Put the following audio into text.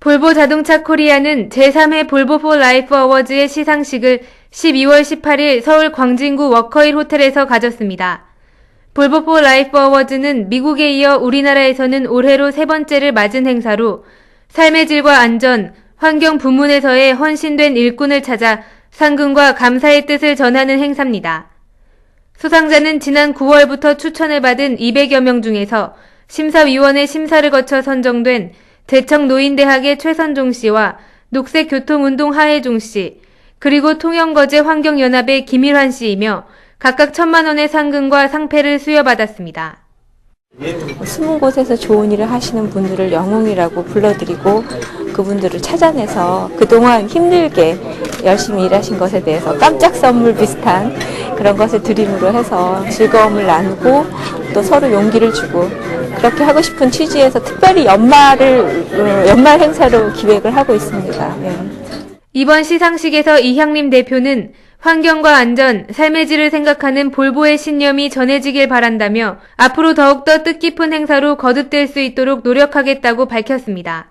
볼보 자동차 코리아는 제3회 볼보 포 라이프 어워즈의 시상식을 12월 18일 서울 광진구 워커힐 호텔에서 가졌습니다. 볼보 포 라이프 어워즈는 미국에 이어 우리나라에서는 올해로 세 번째를 맞은 행사로 삶의 질과 안전, 환경 부문에서의 헌신된 일꾼을 찾아 상금과 감사의 뜻을 전하는 행사입니다. 수상자는 지난 9월부터 추천을 받은 200여 명 중에서 심사위원회 심사를 거쳐 선정된 대청 노인대학의 최선종 씨와 녹색교통운동 하혜종 씨, 그리고 통영거제 환경연합의 김일환 씨이며 각각 천만 원의 상금과 상패를 수여받았습니다. 숨은 곳에서 좋은 일을 하시는 분들을 영웅이라고 불러드리고 그분들을 찾아내서 그동안 힘들게 열심히 일하신 것에 대해서 깜짝 선물 비슷한 그런 것을 드림으로 해서 즐거움을 나누고 또 서로 용기를 주고 그렇게 하고 싶은 취지에서 특별히 연말을 어, 연말 행사로 기획을 하고 있습니다. 예. 이번 시상식에서 이향림 대표는 환경과 안전, 삶의 질을 생각하는 볼보의 신념이 전해지길 바란다며 앞으로 더욱더 뜻깊은 행사로 거듭될 수 있도록 노력하겠다고 밝혔습니다.